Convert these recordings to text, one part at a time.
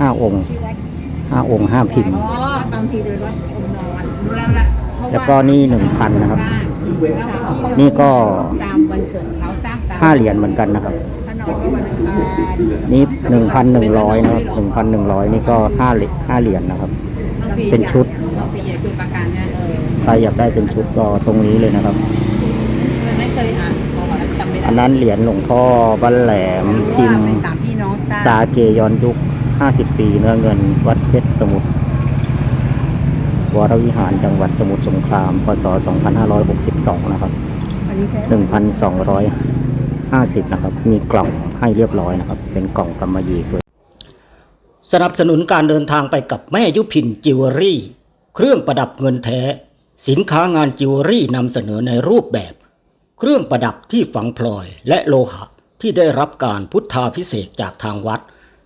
ห้าองค์ห้าองค์ห้าพิมพ์อ๋อบางทีโดยวัดองค์นอนรู้แล้วละเพราะาแล้วก็นี่1,000นะครับ นี่ก็ ตามวันเกิดเขาสร้างตามห้าเหรียญเหมือนกันนะครับพระนอนที่วันอังคารนี่หนึ่งพันหนึ่งร้อยนะครับหนึ่งพันหนึ่งร้อยนี่ก็ห้าเหรียญห้าเหรียญนะครับ เป็นชุด บางปีใหญ่คือประการเนี่ยเออใครอยากได้เป็นชุดก็ตรงนี้เลยนะครับ ไม่เคยอ่านพอแล้วจำไม่ได้อันนั้นเหรียญหลวงพ่อบ้านแหลมพิว่ามพ์เป็นสามพี่น้องสร้างสาเกย้อนยุค 50 ปีเนื้อเงิน วัดเพชรสมุทรวรวิหารจังหวัดสมุทรสงคราม พศ 2562 นะครับอันนี้ใช่ไหม1,250 นะครับ มีกล่องให้เรียบร้อยนะครับ เป็นกล่องกำมะหยี่สวย สนับสนุนการเดินทางไปกับแม่ยุพินจิวเวลรี่ เครื่องประดับเงินแท้ สินค้างานจิวเวลรี่นำเสนอในรูปแบบ เครื่องประดับที่ฝังพลอยและโลหะที่ได้รับการพุทธาพิเศษกจากทางวัด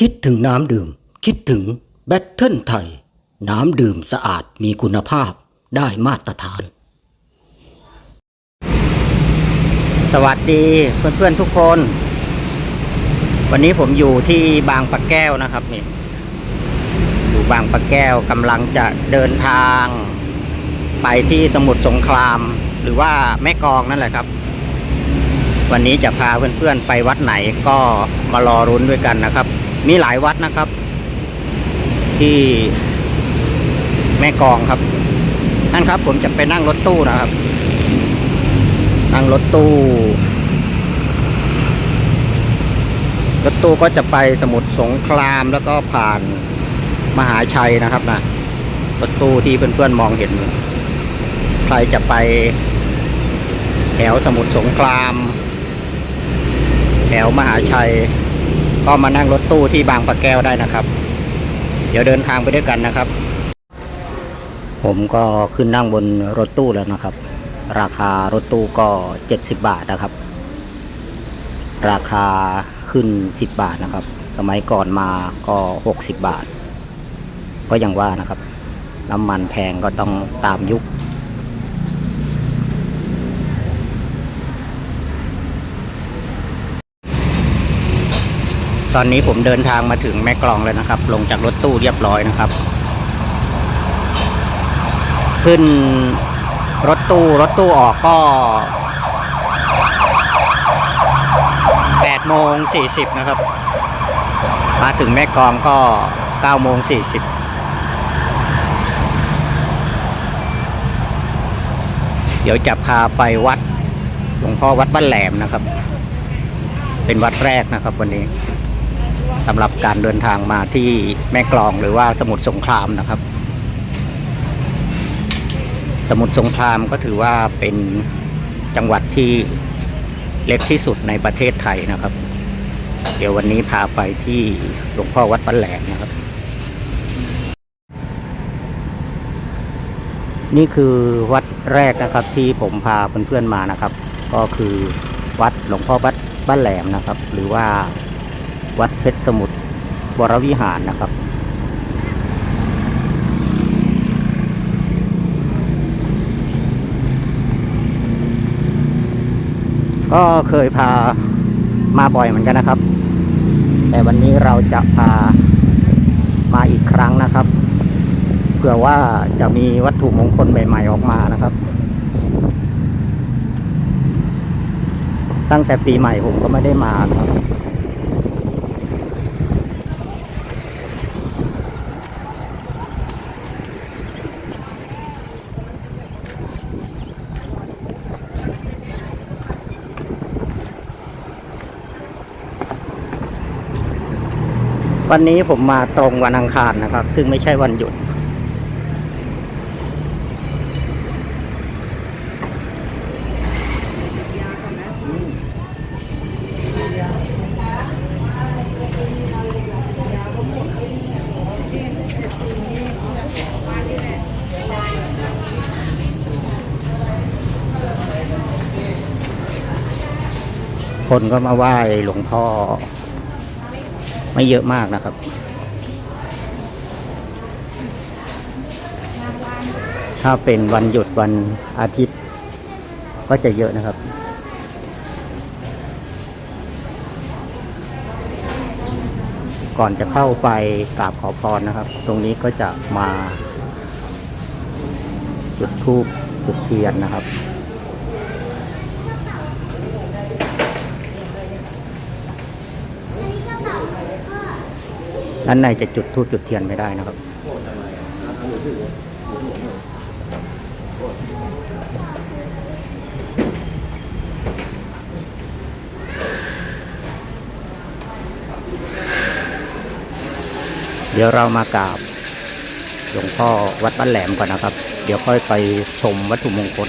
คิดถึงน้ำดื่ม คิดถึงแบตเทิลไทย น้ำดื่มสะอาดมีคุณภาพได้มาตรฐาน สวัสดีเพื่อนๆทุกคน วันนี้ผมอยู่ที่บางปะแก้วนะครับนี่อยู่บางปะแก้วกำลังจะเดินทาง ไปที่สมุทรสงคราม หรือว่าแม่กองนั่นแหละครับ วันนี้จะพาเพื่อนๆไปวัดไหนก็มารอรุ้นด้วยกันนะครับ มีหลายวัดนะครับ ที่แม่กองครับนั่นครับ ผมจะไปนั่งรถตู้นะครับ นั่งรถตู้ รถตู้ก็จะไปสมุทรสงครามแล้วก็ผ่านมหาชัยนะครับนะรถตู้ที่เพื่อนๆมองเห็น ใครจะไปแถวสมุทรสงคราม แถวมหาชัย ก็มานั่งรถตู้ที่บางปะแก้วได้นะครับ เดี๋ยวเดินทางไปด้วยกันนะครับ ผมก็ขึ้นนั่งบนรถตู้แล้วนะครับ ราคารถตู้ก็ 70 บาทนะครับ ราคาขึ้น 10 บาทนะครับ สมัยก่อนมาก็ 60 บาท ก็ยังว่านะครับ น้ำมันแพงก็ต้องตามยุค ตอนนี้ผมเดินทางมาถึงแม่กลองแล้วนะครับ ลงจากรถตู้เรียบร้อยนะครับ ขึ้นรถตู้รถตู้ออกก็8โมง40 นะครับ มาถึงแม่กลองก็9โมง40เดี๋ยวจะพาไปวัดหลวงพ่อวัดบ้านแหลมนะครับ เป็นวัดแรกนะครับวันนี้ สำหรับการเดินทางมาที่แม่กลองหรือว่าสมุทรสงครามนะครับ สมุทรสงครามก็ถือว่าเป็นจังหวัดที่เล็กที่สุดในประเทศไทยนะครับ เดี๋ยววันนี้พาไปที่หลวงพ่อวัดปันแหลมนะครับ นี่คือวัดแรกนะครับที่ผมพาเพื่อนๆมานะครับ ก็คือวัดหลวงพ่อวัดบ้านแหลมนะครับ หรือว่า วัดเพชรสมุทรวรวิหารนะครับ ก็เคยพามาบ่อยเหมือนกันนะครับ แต่วันนี้เราจะพามาอีกครั้งนะครับเผื่อว่าจะมีวัตถุมงคลใหม่ ๆ ออกมานะครับ ตั้งแต่ปีใหม่ผมก็ไม่ได้มาครับ วันนี้ผมมาตรงวันอังคารนะครับ ซึ่งไม่ใช่วันหยุด คนก็มาไหว้หลวงพ่อ ไม่เยอะมากนะครับ ถ้าเป็นวันหยุดวันอาทิตย์ ก็จะเยอะนะครับ ก่อนจะเข้าไปกราบขอพรนะครับ ตรงนี้ก็จะมา จุดธูปจุดเทียนนะครับ ด้านในจะจุดธูปจุดเทียนไม่ได้นะครับ เดี๋ยวเรามากราบหลวงพ่อวัดบ้านแหลมก่อนนะครับ เดี๋ยวค่อยไปชมวัตถุมงคล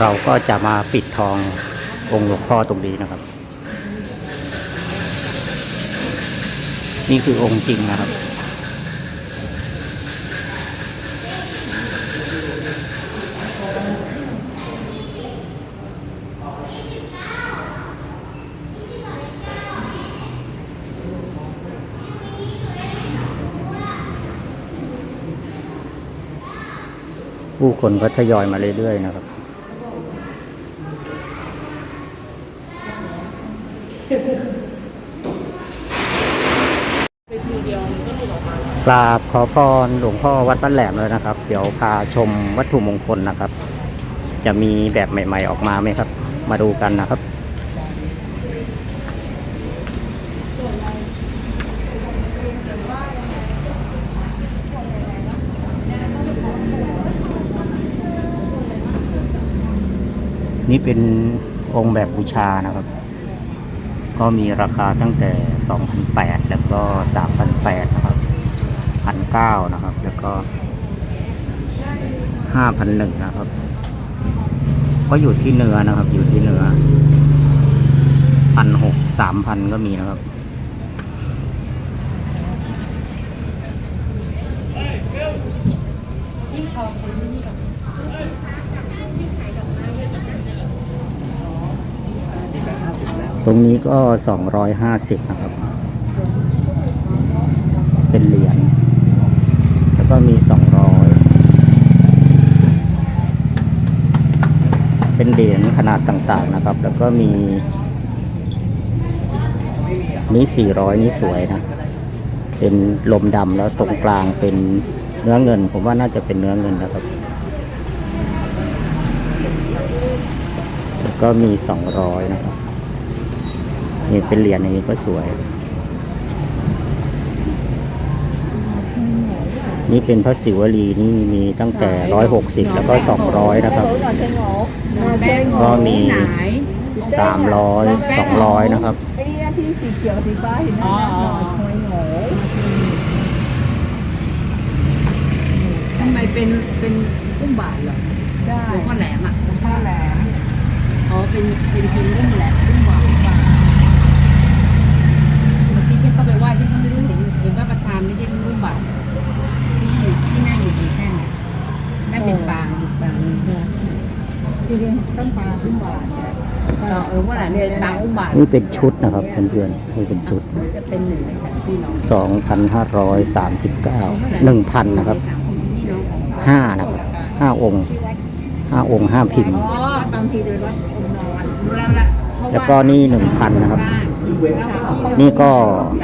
เราก็จะมาปิดทององค์หลวงพ่อตรงนี้นะครับ นี่คือองค์จริงนะครับ ผู้คนก็ทยอยมาเรื่อยๆนะครับ กราบขอพรหลวงพ่อวัดบ้านแหลมเลยนะครับ เดี๋ยวพาชมวัตถุมงคลนะครับ จะมีแบบใหม่ ๆ ออกมาไหมครับ มาดูกันนะครับ นี่เป็นองค์แบบบูชานะครับ ก็มีราคาตั้งแต่ 2,800 แล้วก็ 3,800 นะครับ1,900นะครับ แล้วก็5,100นหนึ่งนะครับ ก็อยู่ที่เนื้อนะครับ อยู่ที่เนื้อ1,600 3,000ก็มีนะครับตรงนี้ก็ 250 นะครับ เป็นเหรียญ แล้วก็มี200เป็นเหรียญขนาดต่างๆนะครับ แล้วก็มีนี่400นี่สวยนะ เป็นลมดำแล้วตรงกลางเป็นเนื้อเงิน ผมว่าน่าจะเป็นเนื้อเงินนะครับ แล้วก็มี200นะครับนี่เป็นเหรียญอย่างนี้ก็สวย นี่เป็นพระศิวลีนี่มีตั้งแต่ร้อยหกสิบแล้วก็สองร้อยนะครับ ก็มีไหนสามร้อยสองร้อยนะครับไอ้นี่หน้าที่สีเขียวสีฟ้าเห็นไหมหน้าหน่อชอยโหงทำไมเป็นเป็นอุ้มบาทเหรอได้หลวงพ่อแหลมอะข้าวแหลมอ๋อเป็นเป็นพิมพ์อุ้มแหลมอุ้มบาทเมื่อกี้ฉันเข้าไปไหว้ที่เขาไม่รู้เห็นเห็นว่าประธานไม่ใช่อุ้มบาทที่ที่นั่งอยู่บนแท่นน่ะนั่นเป็นปางอีกปางหนึง จริงๆต้นปลาขึ้นหวาน ต่อหลวงพ่อแหลมเป็นปางอุ้มบาท นี่เป็นชุดนะครับเพื่อนๆนี่เป็นชุดจะเป็นหนึ่งในสามพี่น้องสองพันห้าร้อยสามสิบเก้าหนึ่งพันนะครับพี่น้องของห้านะครับห้าองค์ห้าองค์ห้าพิมพ์อ๋อบางทีโดยวัดอมนอนรู้แล้วละเพราะาแล้วก็นี่ 1,000 นะครับสร้างแล้วเขานี่ก็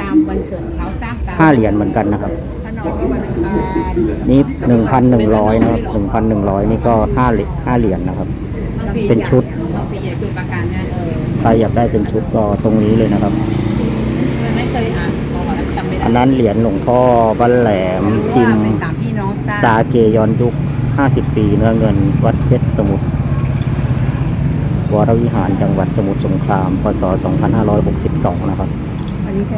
ตามวันเกิดเขาสร้างตามห้าเหรียญเหมือนกันนะครับพระนอนก็วันอังคารนี่หนึ่งพันหนึ่งร้อยนะครับหนึ่งพันหนึ่งร้อยนี่ก็ห้าเหรียญห้าเหรียญนะครับ เป็นชุด ใครอยากได้เป็นชุดก็ตรงนี้เลยนะครับมันไม่เคยอ่านประวัติจำไม่ได้อันนั้นเหรียญหลวงพ่อบ้านแหลมเพพิราะมว่าพ์เป็นสามพี่น้องทราบสาเกย้อนยุค 50 ปีเนื้อเงิน วัดเพชรสมุทรวรวิหารจังหวัดสมุทรสงครามพศ 2562 นะครับ อันนี้ใช้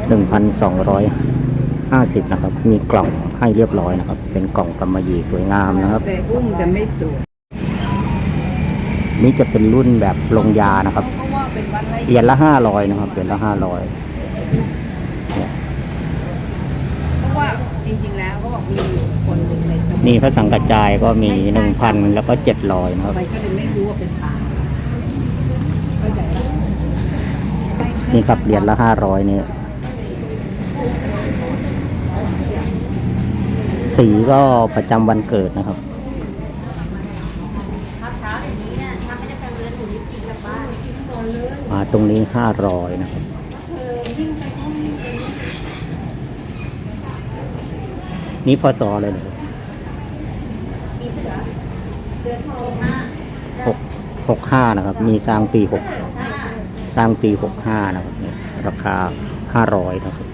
1,250 นะครับ มีกล่องให้เรียบร้อยนะครับ เป็นกล่องกำมะหยี่สวยงามนะครับ แต่อุ้มแต่ไม่สวย นี่จะเป็นรุ่นแบบลงยานะครับเพราะว่าเป็นวัดไร่เหรียญละ500นะครับเหรียญละ500เพราะว่าจริงๆแล้วเขาบอกมีอยู่คนหนึ่งในสมัยนี่พระสังกัจจายก็มี1,000แล้วก็700นะครับไปก็เลยไม่รู้ว่าเป็นป่าเข้าใจปะไม่นี่ครับเหรียญละ500เนี่ย สีก็ประจำวันเกิดนะครับ มา ตรงนี้500นะครับนี่พศเลยเหรอหกหกห้านะครับ มีสร้างปีหกสร้างปีหกห้านะครับเนี่ยราคาห้าร้อยนะครับ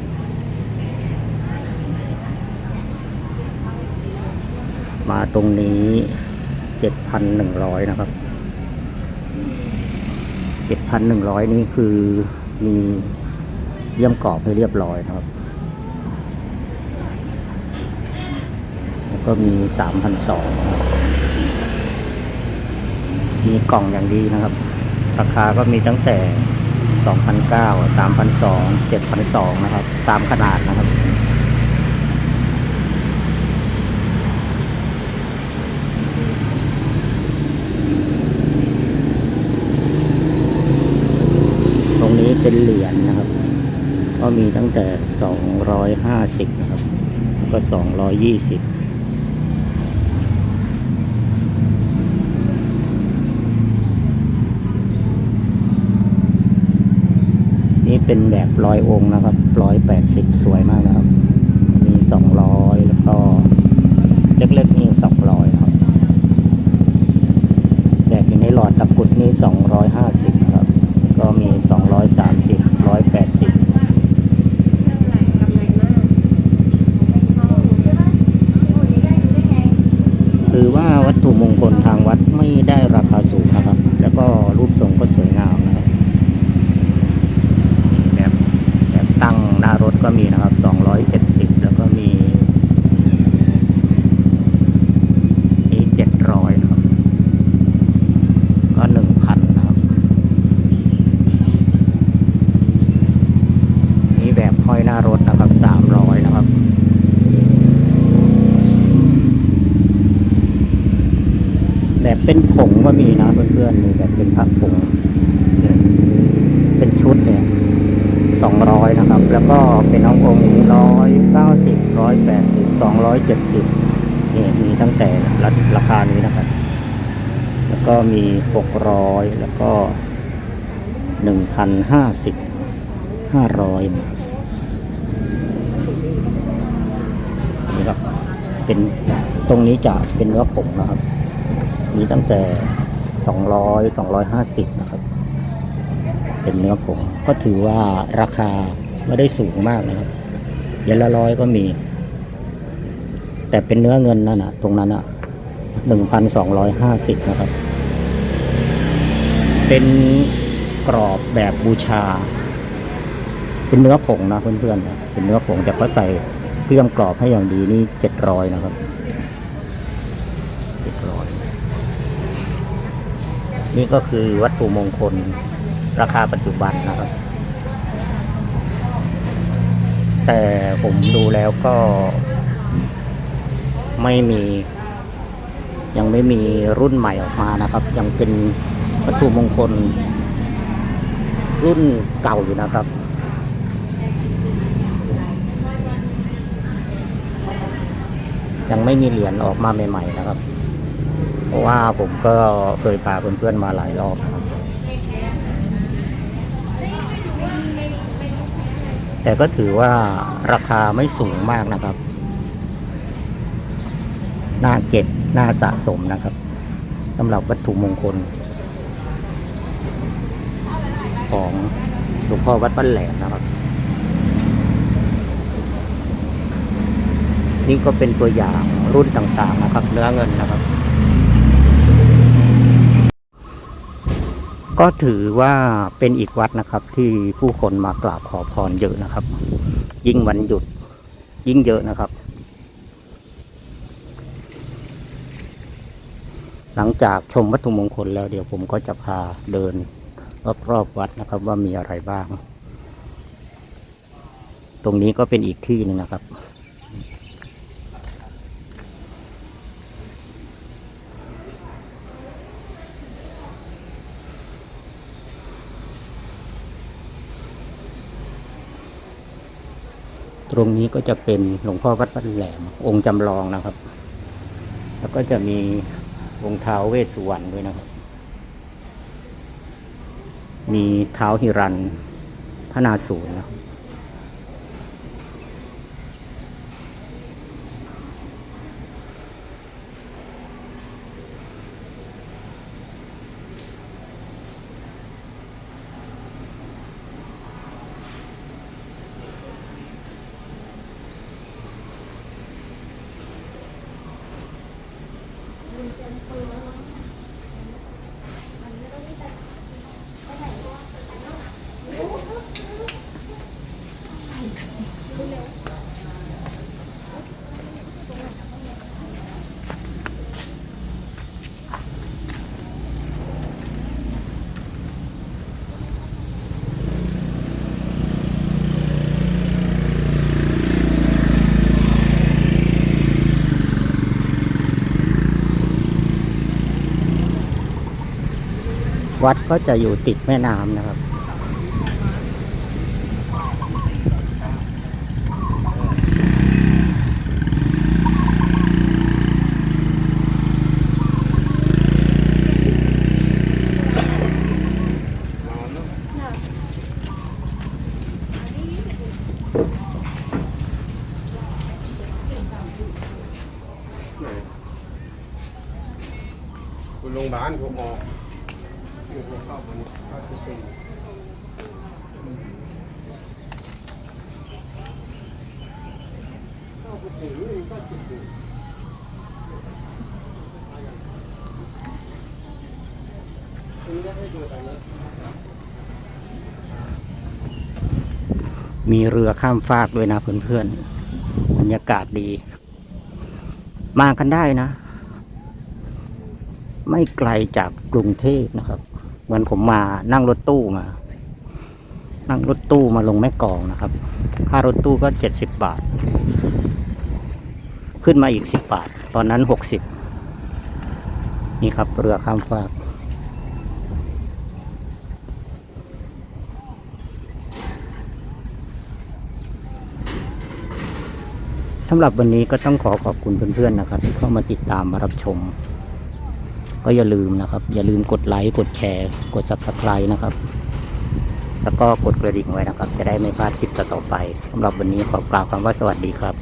มาตรงนี้เจ็ดพันหนึ่งร้อยนะครับ เจ็ดพันหนึ่งร้อยนี่คือมีเยี่ยมกรอบให้เรียบร้อยนะครับ แล้วก็มีสามพันสองมีกล่องอย่างดีนะครับ ราคาก็มีตั้งแต่ 2,900 3,200 7,200 นะครับ ตามขนาดนะครับ ตรงนี้ เป็นเหรียญนะครับ ก็มีตั้งแต่ 250 นะครับแล้วก็ 220นี่เป็นแบบร้อยองค์นะครับร้อยแปดสิบสวยมากนะครับ มีสองร้อยแล้วก็เล็กๆนี่สองร้อยครับ แบบอยู่ในหลอดตะกรุดนี่สองร้อยห้าสิบครับ ก็มีสองร้อยสามสิบร้อยแปดสิบคือว่าวัตถุมงคลทางวัดไม่ได้ราคาสูงนะครับ แล้วก็รูปทรงก็สวยงามนะครับ แบบแบบตั้ง ก็มีนะครับ270แล้วก็มีมี700นะครับ ก็1,000นะครับ นี่แบบห้อยหน้ารถนะครับ300นะครับแบบเป็นผงก็มีนะเพื่อนๆมีแบบเป็นพระผง 200 นะครับ แล้วก็เป็นน้ององค์นี้190 180 270นี่มีตั้งแต่ร,ราคานี้นะครับ แล้วก็มี 600 แล้วก็ 1,050 500นะนี่ครับเป็นตรงนี้จะเป็นเนื้อผงนะครับ มีตั้งแต่ 200 250 นะครับ เป็นเนื้อผงก็ถือว่าราคาไม่ได้สูงมากนะครับเหรียญละร้อยก็มี แต่เป็นเนื้อเงินนั่นนะตรงนั้นอะหนึ่งพันสองร้อยห้าสิบนะครับ เป็นกรอบแบบบูชา เป็นเนื้อผงนะเพื่อนๆนะเป็นเนื้อผงแต่เขาใส่เครื่องกรอบให้อย่างดีนี่เจ็ดร้อยนะครับเจ็ดร้อยนี่ก็คือวัตถุมงคล ราคาปัจจุบันนะครับ แต่ผมดูแล้วก็ไม่มี ยังไม่มีรุ่นใหม่ออกมานะครับ ยังเป็นวัตถุมงคล รุ่นเก่าอยู่นะครับยังไม่มีเหรียญออกมาใหม่ ๆ นะครับ เพราะว่าผมก็เคยพาเพื่อนๆมาหลายรอบครับ แต่ก็ถือว่าราคาไม่สูงมากนะครับ น่าเก็บ น่าสะสมนะครับสำหรับวัตถุมงคล ของหลวงพ่อวัดบ้านแหลมนะครับ นี่ก็เป็นตัวอย่างรุ่นต่างๆนะครับ เนื้อเงินนะครับ ก็ถือว่าเป็นอีกวัดนะครับที่ผู้คนมากราบขอพรเยอะนะครับ ยิ่งวันหยุดยิ่งเยอะนะครับ หลังจากชมวัตถุมงคลแล้วเดี๋ยวผมก็จะพาเดินรอบๆวัดนะครับว่ามีอะไรบ้าง ตรงนี้ก็เป็นอีกที่หนึงนะครับ ตรงนี้ก็จะเป็นหลวงพ่อวัดบ้านแหลม องค์จำลองนะครับ แล้วก็จะมีองค์เท้าเวสสุวรรณด้วยนะครับ มีเท้าวหิรันพระนาสูรนะครับ วัดก็จะอยู่ติดแม่น้ำนะครับ คุณโรงพยาบาลเขาออก อยู่เขาเข้ามันเข้าทุกปีเข้าทุกปีนี่ก็ทุกปีมีเรือข้ามฟากด้วยนะเพื่อนๆบรรยากาศดี มากันได้นะ ไม่ไกลจากกรุงเทพนะครับ เหมือนผมมานั่งรถตู้มา นั่งรถตู้มาลงแม่กองนะครับ ค่ารถตู้ก็เจ็ดสิบบาท ขึ้นมาอีกสิบบาท ตอนนั้นหกสิบนี่ครับเรือข้ามฟากสำหรับวันนี้ก็ต้องขอขอบคุณเพื่อนๆนะครับ ที่เข้ามาติดตามมารับชม ก็อย่าลืมนะครับ อย่าลืมกดไลค์กดแชร์กด subscribe นะครับ แล้วก็กดกระดิ่งไว้นะครับ จะได้ไม่พลาดคลิปต่อๆไปสำหรับวันนี้ขอกล่าวคำว่าสวัสดีครับ